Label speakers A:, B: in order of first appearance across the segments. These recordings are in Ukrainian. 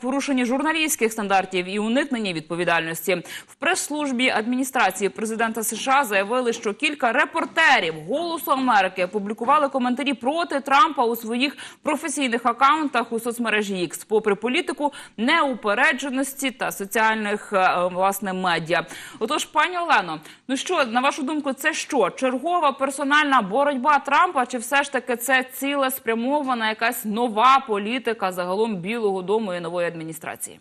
A: порушенні журналістських стандартів і уникненні відповідальності. В прес-службі адміністрації президента США заявили, що кілька репортерів Голосу Америки опублікували коментарі проти Трампа у своїх професійних акаунтах у соцмережі X, попри політику неупередженості та соціальних е, власне медіа. Отож, пані Олено, ну що на вашу думку, це що? Чергова персональна боротьба Трампа, чи все ж таки це ціле спрямована якась нова політика загалом Білого Дому і нової адміністрації?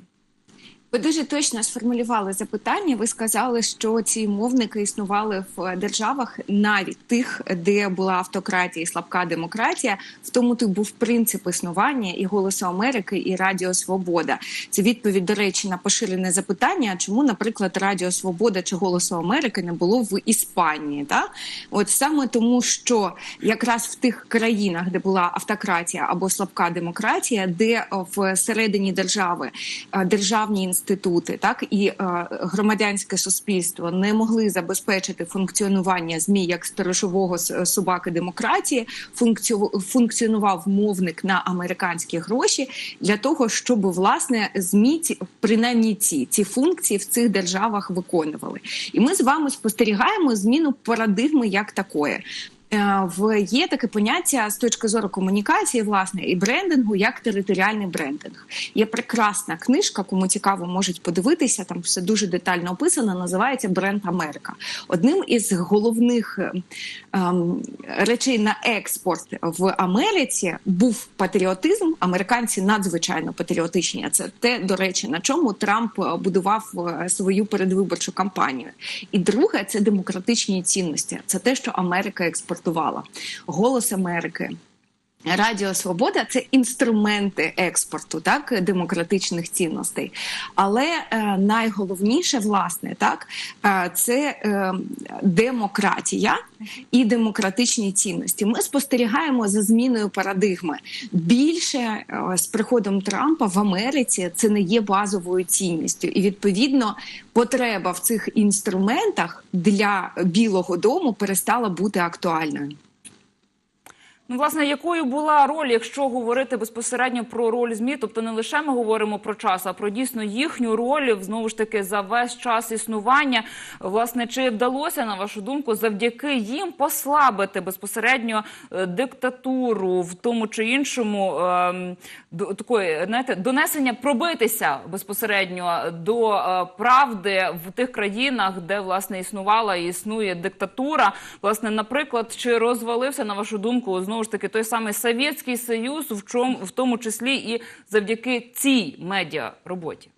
B: Ви дуже точно сформулювали запитання. Ви сказали, що ці мовники існували в державах, навіть тих, де була автократія і слабка демократія. В тому ти був принцип існування і голосу Америки, і Радіо Свобода. Це відповідь, до речі, на поширене запитання. Чому, наприклад, Радіо Свобода чи Голосу Америки не було в Іспанії? Та от саме тому, що якраз в тих країнах, де була автократія або слабка демократія, де всередині держави е, державні інститути, так і е, громадянське суспільство не могли забезпечити функціонування змі як сторожового собаки демократії. Функціо- функціонував мовник на американські гроші для того, щоб власне змі принаймні ці ці функції в цих державах виконували. І ми з вами спостерігаємо зміну парадигми як такої. Е, В є таке поняття з точки зору комунікації, власне, і брендингу як територіальний брендинг. Є прекрасна книжка, кому цікаво, можуть подивитися. Там все дуже детально описано. Називається Бренд Америка. Одним із головних е, ем, речей на експорт в Америці був патріотизм. Американці надзвичайно патріотичні. Це те, до речі, на чому Трамп е, будував свою передвиборчу кампанію. І друге це демократичні цінності. Це те, що Америка експортувала. Голос Америки. Радіо Свобода це інструменти експорту, так демократичних цінностей. Але е, найголовніше, власне, так е, це е, демократія і демократичні цінності. Ми спостерігаємо за зміною парадигми. Більше е, з приходом Трампа в Америці це не є базовою цінністю, і відповідно потреба в цих інструментах для Білого Дому перестала бути актуальною.
A: Ну, власне, якою була роль, якщо говорити безпосередньо про роль змі, тобто не лише ми говоримо про час, а про дійсно їхню роль знову ж таки за весь час існування. Власне, чи вдалося на вашу думку завдяки їм послабити безпосередньо е, диктатуру в тому чи іншому ем, до такої знаєте, донесення пробитися безпосередньо до е, правди в тих країнах, де власне існувала і існує диктатура? Власне, наприклад, чи розвалився на вашу думку знову ж таки той самий Совєтський Союз, в чому в тому числі і завдяки цій медіа роботі?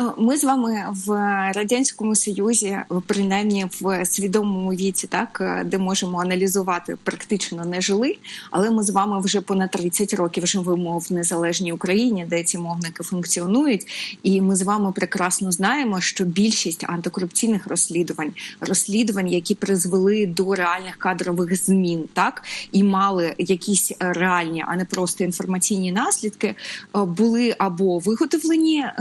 B: Е, Ми з вами в радянському союзі, принаймні в свідомому віці, так е, де можемо аналізувати, практично не жили. Але ми з вами вже понад 30 років живемо в незалежній Україні, де ці мовники функціонують. І ми з вами прекрасно знаємо, що більшість антикорупційних розслідувань, розслідувань, які призвели до реальних кадрових змін, так і мали якісь реальні, а не просто інформаційні наслідки, е, були або виготовлені е,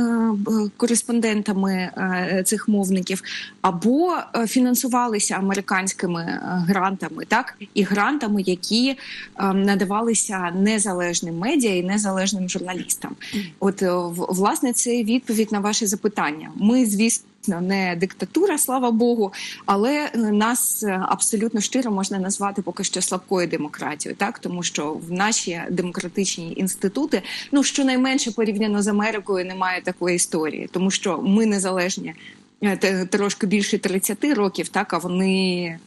B: кореспондентами е, цих мовників, або е, фінансувалися американськими е, грантами, так і грантами, які надавалися незалежним медіа і незалежним журналістам. От власне це відповідь на ваше запитання. Ми, звісно. Не диктатура, слава Богу, але е, нас е, абсолютно щиро можна назвати поки що слабкою демократією, так? Тому що в наші демократичні інститути, ну щонайменше порівняно з Америкою, немає такої історії, тому що ми незалежні е, трошки більше 30 років, так? А вони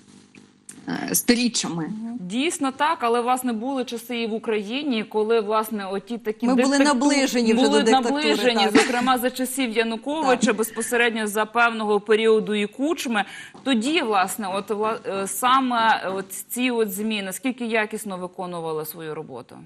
B: сторіччями.
A: Дійсно так, але власне були часи і в Україні, коли власне оті такі
C: Ми були наближені вже
A: були
C: до
A: наближені,
C: так.
A: зокрема за часів Януковича, безпосередньо за певного періоду і кучми. Тоді, власне, от вла- е, саме от ці от змі, наскільки якісно виконували свою роботу?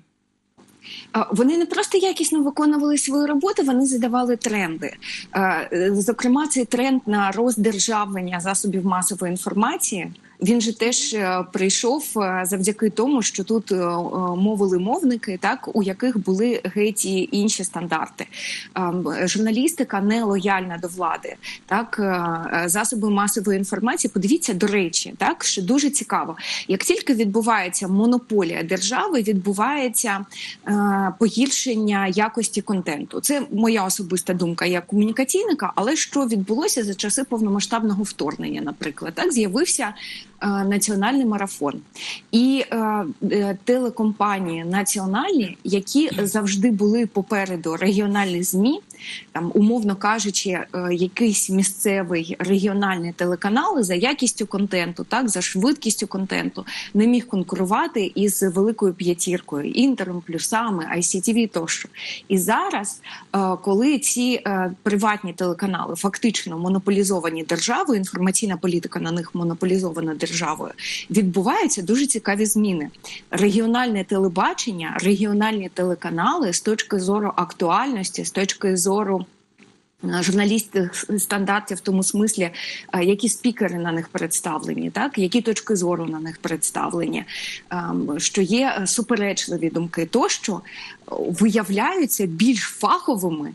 B: Вони не просто якісно виконували свою роботу, вони задавали тренди. Е, Зокрема, цей тренд на роздержавлення засобів масової інформації. Він же теж е, прийшов е, завдяки тому, що тут е, мовили мовники, так у яких були геть і інші стандарти. Ем, Журналістика не лояльна до влади. Так, засоби масової інформації. Подивіться, до речі, так що дуже цікаво. Як тільки відбувається монополія держави, відбувається погіршення якості контенту. Це моя особиста думка як комунікаційника. Але що відбулося за часи повномасштабного вторгнення, наприклад, так з'явився національний марафон і е, е, телекомпанії національні, які завжди були попереду регіональних змі, там умовно кажучи, е, якийсь місцевий регіональний телеканал за якістю контенту, так за швидкістю контенту не міг конкурувати із великою п'ятіркою, інтером, плюсами, ICTV тощо. І зараз, е, коли ці е, приватні телеканали фактично монополізовані державою, інформаційна політика на них монополізована державою, відбуваються дуже цікаві зміни. Регіональне телебачення, регіональні телеканали з точки зору актуальності, з точки зору. е, Журналістських стандартів в тому смислі, е, які спікери на них представлені, так які точки зору на них представлені, ем, що є суперечливі думки, тощо е, виявляються більш фаховими.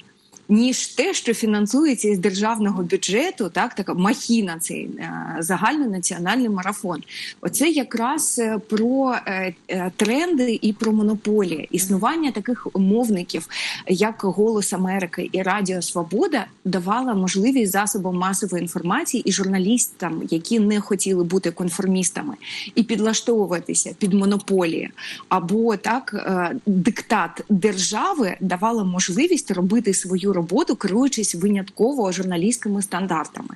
B: Ніж те, що фінансується із державного бюджету, так така махіна, цей е, загальнонаціональний марафон. Оце якраз е, про е, тренди і про монополії. Існування таких мовників, як Голос Америки і Радіо Свобода, давала можливість засобам масової інформації і журналістам, які не хотіли бути конформістами, і підлаштовуватися під монополії, або так диктат держави давала можливість робити свою роботу, керуючись винятково журналістськими стандартами.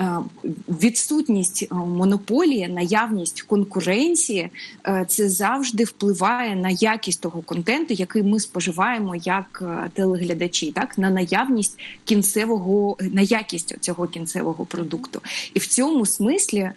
B: Е, Відсутність е, монополії, наявність конкуренції е, це завжди впливає на якість того контенту, який ми споживаємо як телеглядачі, так на наявність кінцевого на якість цього кінцевого продукту. І в цьому смислі.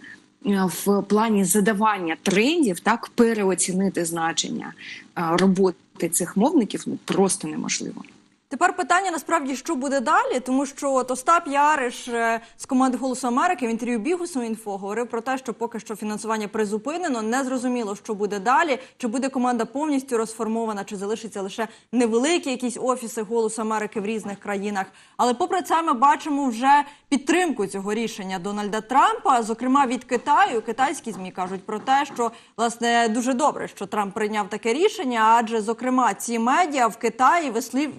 B: В плані задавання трендів так переоцінити значення роботи цих мовників ну просто неможливо.
C: Тепер питання насправді, що буде далі, тому що от Остап Яриш е, з команди Голосу Америки в інтерв'ю Бігусу інфо говорив про те, що поки що фінансування призупинено, не зрозуміло, що буде далі, чи буде команда повністю розформована, чи залишиться лише невеликі якісь офіси Голосу Америки в різних країнах. Але попри це, ми бачимо вже підтримку цього рішення Дональда Трампа, зокрема від Китаю. Китайські змі кажуть про те, що власне дуже добре, що Трамп прийняв таке рішення, адже зокрема ці медіа в Китаї вислів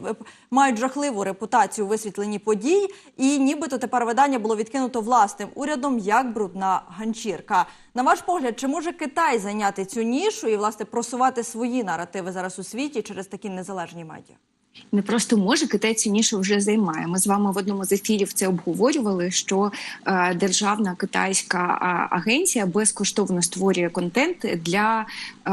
C: мають жахливу репутацію у висвітленні подій, і нібито тепер видання було відкинуто власним урядом як брудна ганчірка. На ваш погляд, чи може Китай зайняти цю нішу і власне просувати свої наративи зараз у світі через такі незалежні медіа?
B: Не просто може Китай цю нішу вже займає. Ми з вами в одному з ефірів це обговорювали. Що е, державна китайська агенція безкоштовно створює контент для е,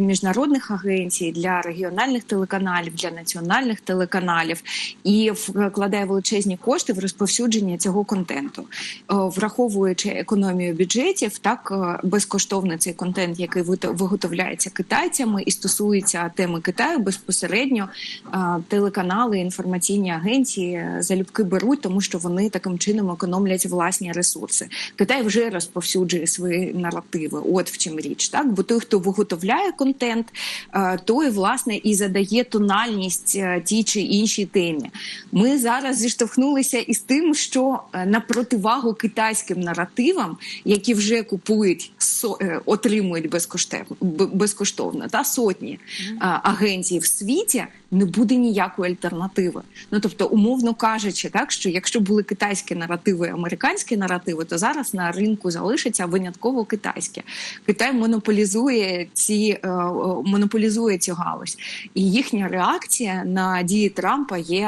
B: міжнародних агенцій, для регіональних телеканалів, для національних телеканалів і вкладає величезні кошти в розповсюдження цього контенту, Е, враховуючи економію бюджетів, так е, безкоштовно цей контент, який виготовляється китайцями і стосується теми Китаю безпосередньо. е, Телеканали, інформаційні агенції е, залюбки беруть, тому що вони таким чином економлять власні ресурси. Китай вже розповсюджує свої наративи. От в чим річ, так бо той, хто виготовляє контент, е, той власне і задає тональність е, тій чи іншій темі. Ми зараз зіштовхнулися із тим, що на противагу китайським наративам, які вже купують отримують безкоштовно безкоштовно та сотні агенцій в світі. Не буде ніякої альтернативи. Ну тобто, умовно кажучи, так що якщо були китайські наративи, американські наративи, то зараз на ринку залишиться винятково китайське. Китай монополізує ці е, е, монополізує цю галузь, і їхня реакція на дії Трампа є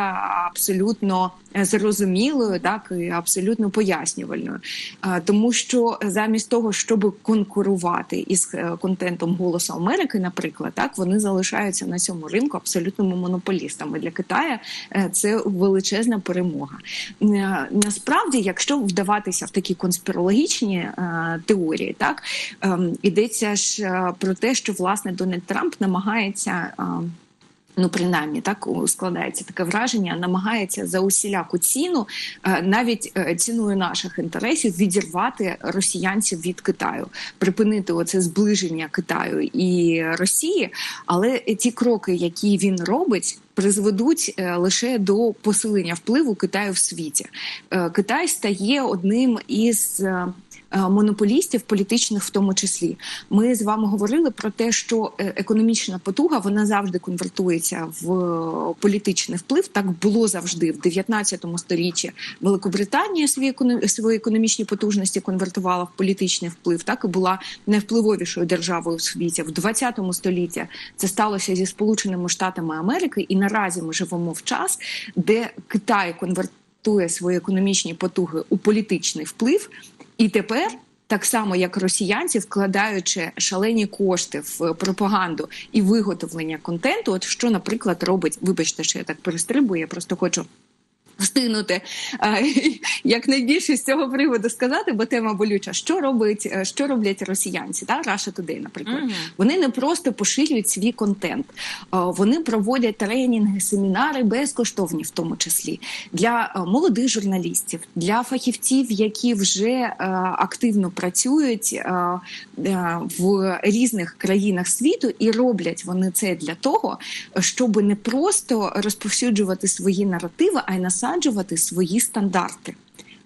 B: абсолютно зрозумілою, так і абсолютно пояснювальною, Е, тому що замість того, щоб конкурувати із е, контентом Голосу Америки, наприклад, так вони залишаються на цьому ринку абсолютними монополістами. Для Китая е, це величезна перемога. Е, Насправді, якщо вдаватися в такі конспірологічні е, теорії, так ем, ідеться ж е, про те, що власне Дональд Трамп намагається. Ну, принаймні, так складається таке враження, намагається за усіляку ціну, е, навіть е, ціною наших інтересів, відірвати росіянців від Китаю, припинити оце зближення Китаю і Росії. Але ті кроки, які він робить, призведуть е, лише до посилення впливу Китаю в світі. Е, Китай стає одним із. е, Монополістів політичних, в тому числі, ми з вами говорили про те, що економічна потуга вона завжди конвертується в політичний вплив. Так було завжди в 19 столітті. Великобританія свої свої економічні потужності конвертувала в політичний вплив. Так і була найвпливовішою державою в світі. В 20 столітті це сталося зі Сполученими Штатами Америки, і наразі ми живемо в час, де Китай конвертує свої економічні потуги у політичний вплив, і тепер. Так само, як росіянці, вкладаючи шалені кошти в пропаганду і виготовлення контенту, от що, наприклад, робить, вибачте, що я так перестрибую, я просто хочу встигнути е, якнайбільше з цього приводу сказати, бо тема болюча. Що робить, е, що роблять росіянці? Та Russia Today, наприклад,
A: Мгм.
B: вони не просто поширюють свій контент, е, вони проводять тренінги, семінари безкоштовні, в тому числі для молодих журналістів, для фахівців, які вже активно працюють в різних країнах світу, і роблять вони це для того, щоб не просто розповсюджувати свої наративи, а й насаджувати свої стандарти.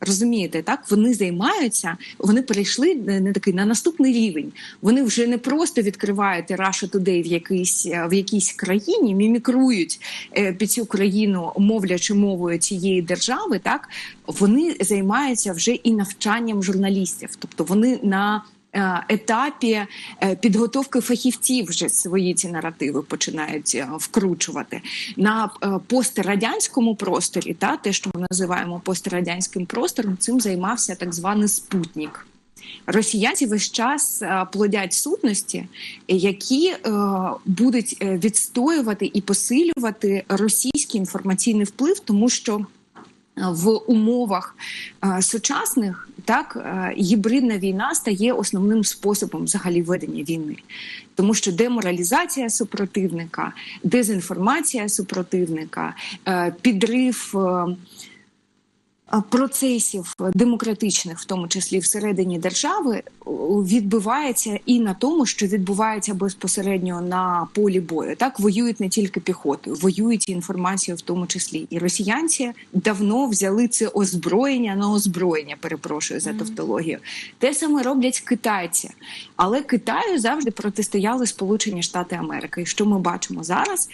B: Розумієте, так вони займаються, вони перейшли не такий на наступний рівень. Вони вже не просто відкривають Russia Today в якійсь в якійсь країні, мімікрують е, під цю країну, мовлячи мовою цієї держави. Так вони займаються вже і навчанням журналістів, тобто вони на е, етапі е, підготовки фахівців вже свої ці наративи починають е, вкручувати на е, пострадянському просторі. Та те, що ми називаємо пострадянським простором, цим займався так званий спутник. Росіянці весь час е, плодять сутності, які е, будуть е, відстоювати і посилювати російський інформаційний вплив, тому що в умовах е, сучасних так е, гібридна війна стає основним способом взагалі ведення війни, тому що деморалізація супротивника, дезінформація супротивника, е, підрив. Е, процесів демократичних, в тому числі всередині держави, відбувається і на тому, що відбувається безпосередньо на полі бою. Так воюють не тільки піхотою, воюють і інформацією, в тому числі. І росіянці давно взяли це озброєння на озброєння. Перепрошую за тавтологію. Те саме роблять китайці, але Китаю завжди протистояли Сполучені Штати Америки. І що ми бачимо зараз?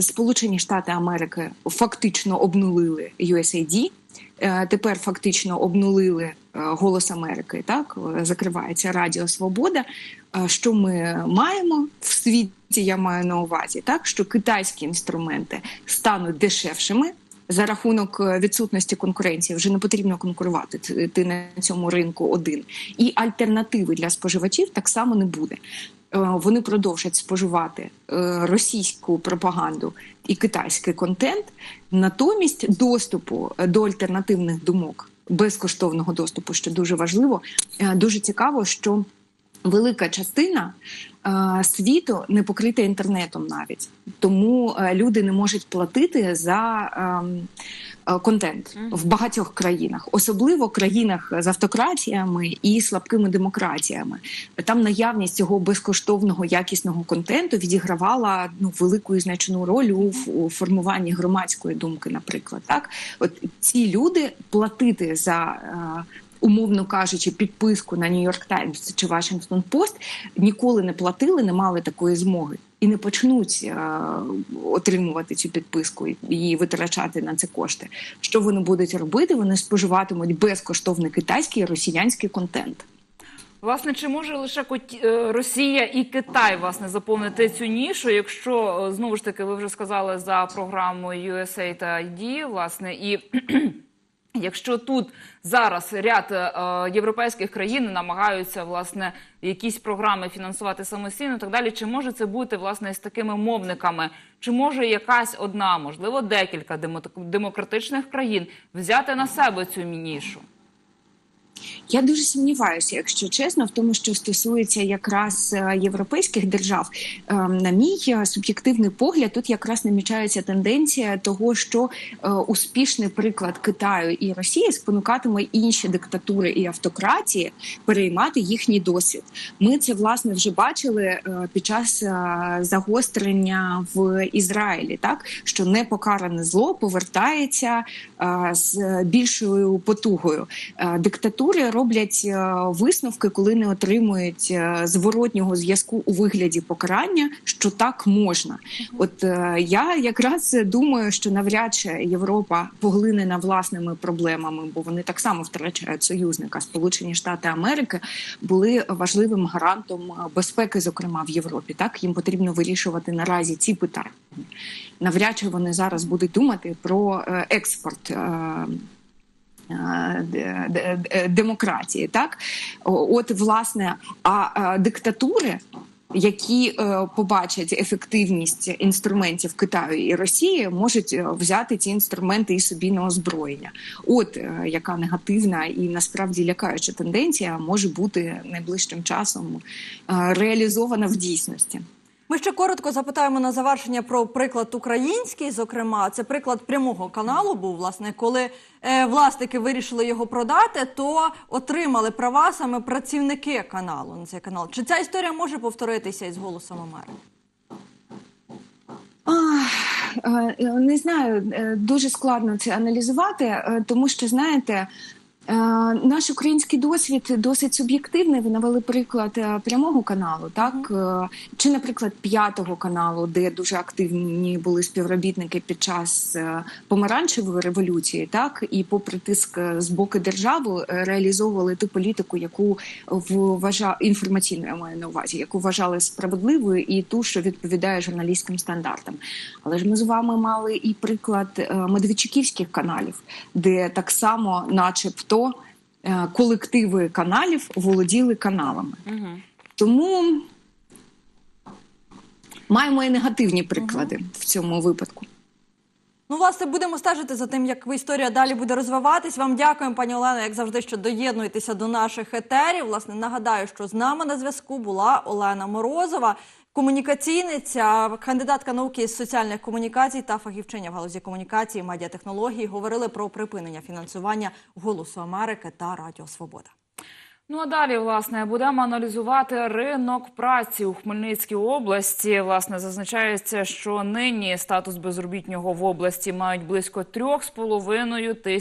B: Сполучені Штати Америки фактично обнулили USAID, е, тепер фактично обнулили е, Голос Америки. Так закривається Радіо Свобода. Е, Що ми маємо в світі? Я маю на увазі, так що китайські інструменти стануть дешевшими. За рахунок відсутності конкуренції вже не потрібно конкурувати. Ти- Ти на цьому ринку один. І альтернативи для споживачів так само не буде. Е, Вони продовжать споживати е, російську пропаганду і китайський контент. Натомість доступу е, до альтернативних думок, безкоштовного доступу, що дуже важливо. Дуже цікаво, що велика частина світу не покрита інтернетом навіть тому люди не можуть платити за ем, контент в багатьох країнах, особливо країнах з автократіями і слабкими демократіями. Там наявність цього безкоштовного якісного контенту відігравала ну велику і значну роль у, у формуванні громадської думки. Наприклад, так от ці люди платити за. е, Умовно кажучи, підписку на Нью-Йорк Таймс чи Вашингтон Пост ніколи не платили, не мали такої змоги і не почнуть е, отримувати цю підписку і витрачати на це кошти. Що вони будуть робити? Вони споживатимуть безкоштовний китайський і росіянський контент.
A: Власне, чи може лише е, Росія і Китай власне заповнити цю нішу? Якщо е, знову ж таки ви вже сказали за програмою USA та власне, і якщо тут зараз ряд е, європейських країн намагаються власне якісь програми фінансувати самостійно, так далі, чи може це бути власне з такими мовниками? Чи може якась одна, можливо, декілька демо- демократичних країн взяти на себе цю нішу?
B: Я дуже сумніваюся, якщо чесно, в тому, що стосується якраз е, європейських держав. Е, На мій е, суб'єктивний погляд, тут якраз намічається тенденція того, що е, успішний приклад Китаю і Росії спонукатиме інші диктатури і автократії переймати їхній досвід. Ми це власне вже бачили під час загострення в Ізраїлі, так що непокаране зло повертається з більшою потугою. Диктатури роблять е, висновки, коли не отримують е, зворотнього зв'язку у вигляді покарання, що так можна. От е, я якраз думаю, що навряд чи Європа поглинена власними проблемами, бо вони так само втрачають союзника. Сполучені Штати Америки були важливим гарантом безпеки, зокрема в Європі. Так їм потрібно вирішувати наразі ці питання. Навряд чи вони зараз будуть думати про експорт. Е, е, Демократії, так от власне, а диктатури, які е, побачать ефективність інструментів Китаю і Росії, можуть е, взяти ці інструменти і собі на озброєння. От е, яка негативна і насправді лякаюча тенденція може бути найближчим часом е, реалізована в дійсності.
C: Ми ще коротко запитаємо на завершення про приклад український. Зокрема, це приклад прямого каналу був власне, коли е, власники вирішили його продати, то отримали права саме працівники каналу на цей канал. Чи ця історія може повторитися із голосом Америки?
B: Е, Не знаю, е, дуже складно це аналізувати, е, тому що знаєте. Е, Наш український досвід досить суб'єктивний. Ви навели приклад е, прямого каналу, так Е, чи, наприклад, п'ятого каналу, де дуже активні були співробітники під час помаранчевої революції, так і попри тиск з боку держави реалізовували ту політику, яку вважав інформаційну, я маю на увазі, яку вважали справедливою, і ту, що відповідає журналістським стандартам. Але ж ми з вами мали і приклад медведчуківських каналів, де так само, начебто, е, колективи каналів володіли каналами.
A: Угу.
B: Тому маємо і негативні приклади в цьому випадку.
C: Ну, власне, будемо стежити за тим, як історія далі буде розвиватись. Вам дякуємо, пані Олено, як завжди, що доєднуєтеся до наших етерів. Власне, нагадаю, що з нами на зв'язку була Олена Морозова, комунікаційниця, кандидатка науки з соціальних комунікацій та фахівчиня в галузі комунікації, медіатехнології. Говорили про припинення фінансування Голосу Америки та Радіо Свобода.
A: Ну а далі, власне, будемо аналізувати ринок праці у Хмельницькій області. Власне, зазначається, що нині статус безробітнього в області мають близько трьох з половиною тисяч.